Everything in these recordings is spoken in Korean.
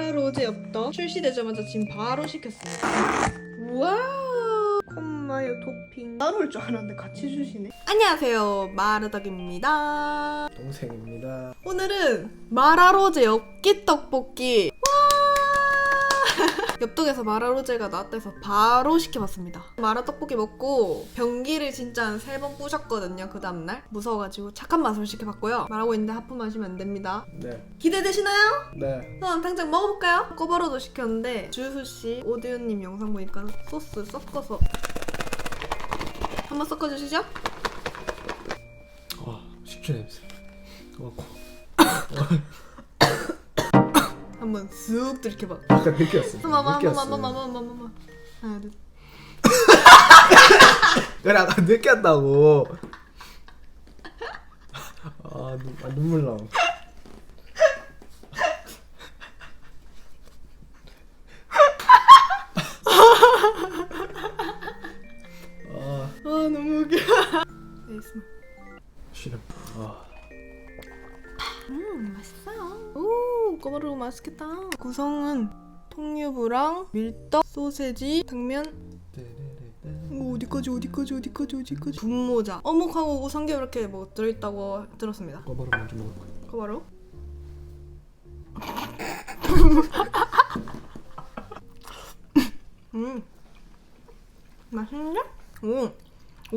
마라로제 엽떡 출시되자마자 지금 바로 시켰습니다. 와우 콤마요 토핑 따로 올 줄 알았는데 같이 주시네. 안녕하세요 마르덕입니다. 동생입니다. 오늘은 마라로제 엽기 떡볶이. 와! 엽떡에서 마라로제가 나왔다 해서 바로 시켜봤습니다. 마라 떡볶이 먹고 변기를 진짜 한 세 번 부셨거든요. 그 다음날 무서워가지고 착한 맛으로 시켜봤고요. 말하고 있는데 하프 마시면 안 됩니다. 네, 기대되시나요? 네. 그럼 당장 먹어볼까요? 꼬바로도 시켰는데 주수 씨 오디오님 영상 보니까 소스 섞어서 한번 섞어주시죠? 와, 식초 냄새. 와, 고. 한번 쓱 들켜봐. 약간 느꼈어. 한번 한번 느꼈어. 한번 한번 한번 한번 한번 하나 둘 그래, 아까 느꼈다고. 아, 눈, 아 눈물 나. 아, 아 너무 웃겨. 알겠습니다. 싫음. 아, 오 꼬바로 맛있겠다. 구성은 통유부랑 밀떡, 소세지, 당면. 오 어디까지 어디까지 어디까지 어디까지. 분모자, 어묵하고 삼겹 이렇게 뭐 들어있다고 들었습니다. 꼬바로 먼저 먹을 거야. 꼬바로. 음 맛있는데? 오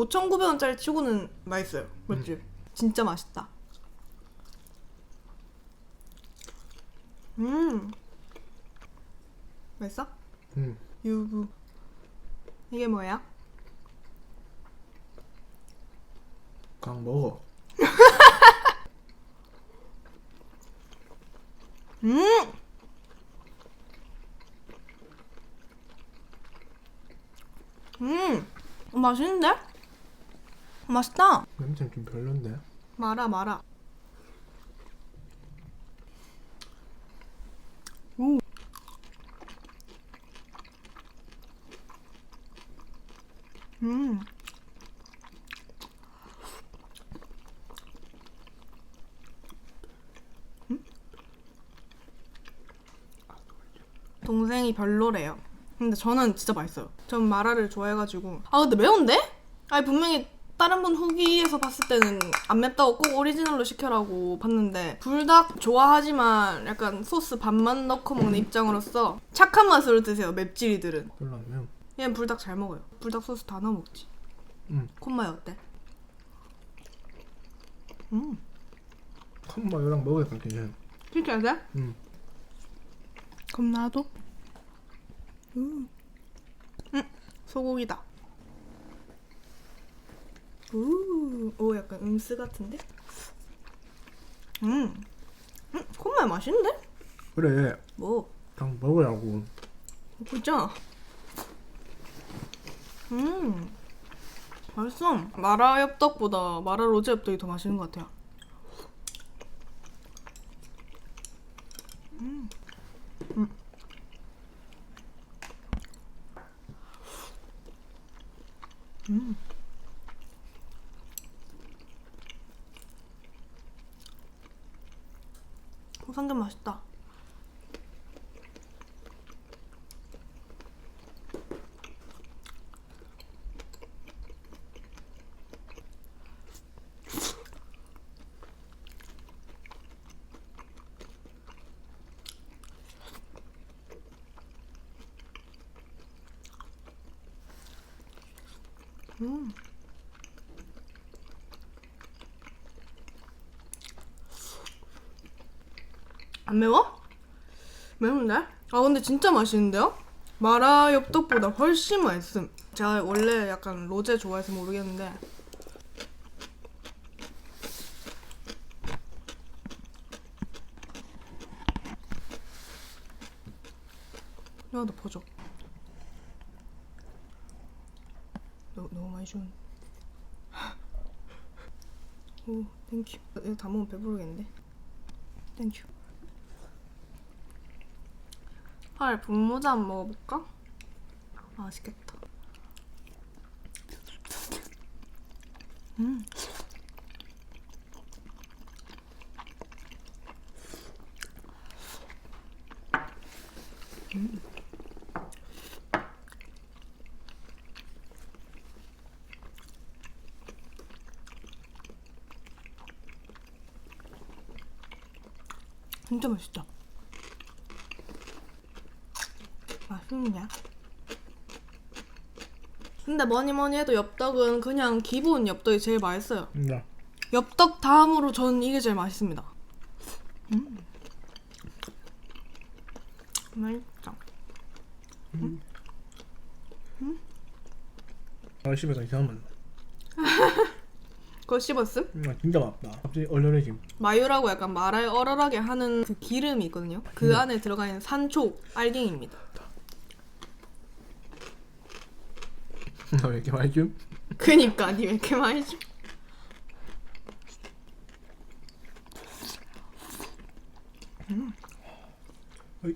5,900원짜리 치고는 맛있어요. 맞지? 진짜 맛있다. 음 맛있어? 응. 유부 이게 뭐야? 강 먹어. 음 음, 맛있는데? 맛있다. 냄새 좀 별론데. 마라 마라. 오. 음. 음? 동생이 별로래요. 근데 저는 진짜 맛있어요. 전 마라를 좋아해가지고. 아 근데 매운데? 아니 분명히 다른 분 후기에서 봤을 때는 안 맵다고 꼭 오리지널로 시켜라고 봤는데 불닭 좋아하지만 약간 소스 반만 넣고 먹는 입장으로서 착한 맛으로 드세요 맵찔이들은 별로 안 매워. 얘는 불닭 잘 먹어요 불닭 소스 다 넣어 먹지 응. 콧마이 어때? 음 컴마요랑 먹으니까 괜찮아. 진짜 돼? 응. 그럼 나도 음. 음 소고기다 우, 오 약간 음스 같은데? 음, 음 콧마이 맛있는데? 그래, 뭐당 먹으라고. 먹고 있잖아. 음, 맛있어. 마라 엽떡보다 마라 로제 엽떡이 더 맛있는 것 같아요. 음, 음. 음. 고삼겹 맛있다. 음. 안 매워? 매운데? 아 근데 진짜 맛있는데요? 마라 엽떡보다 훨씬 맛있음. 제가 원래 약간 로제 좋아해서 모르겠는데 야, 너 퍼줘. 준. 오, 땡큐. 이거 다 먹으면 배부르겠는데? 땡큐. 헐, 한번 먹어볼까? 맛있겠다. 음. 진짜 맛있다. 맛있냐? 근데 뭐니 뭐니 해도 엽떡은 그냥 기본 엽떡이 제일 맛있어요. 나 엽떡 다음으로 저는 이게 제일 맛있습니다. 음. 맛있다. 아 씹으니까 이상한 맛 나. 그거 씹었음? 음, 진짜 맛있다. 갑자기 얼얼해짐. 마유라고 약간 말알 얼얼하게 하는 그 기름이 있거든요. 그 안에 들어가 있는 산초 알갱이입니다. 나 왜 이렇게 많이 줌? 그니까 니 왜 이렇게 많이 줘? 어이.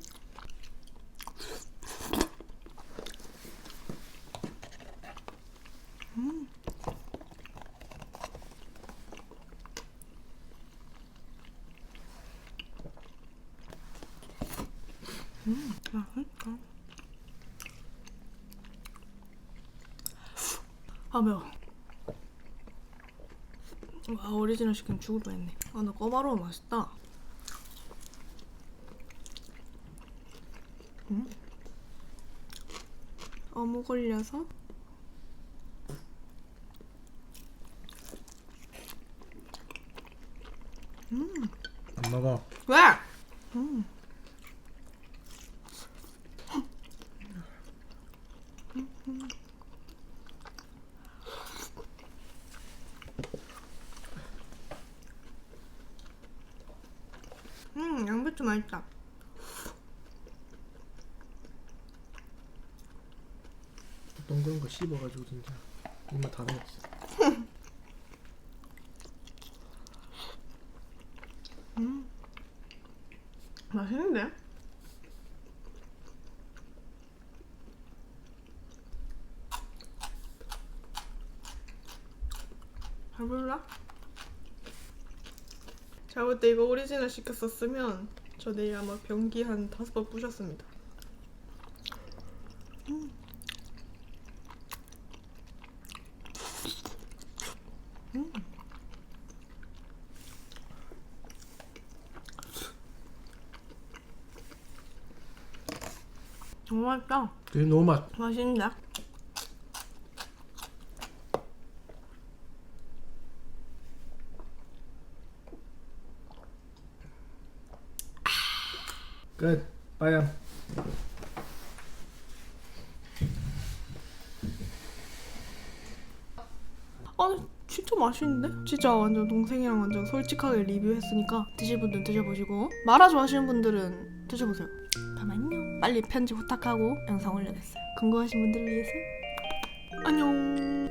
맛있다. 아 매워. 와 오리지널 시키면 죽을 뻔했네. 아나 꼬바로우 맛있다. 음. 어묵 올려서 안 먹어. 왜? 음. 음, 양배추 맛있다. 동그란 거 씹어가지고 진짜 입맛 다 먹었어. 맛있는데? 배불러? 제가 볼때 이거 오리지널 시켰었으면 저 내일 아마 변기 한 다섯 번 부셨습니다. 음. 음. 정말 맛있다. 되게 너무 맛. 맛있는 데? 끝. 빠양. 아 진짜 맛있는데? 진짜 완전 동생이랑 완전 솔직하게 리뷰했으니까 드실 분들은 드셔보시고 마라 좋아하시는 분들은 드셔보세요 잠깐만요 빨리 편집 부탁하고 영상 올려냈어요 궁금하신 분들을 위해서 안녕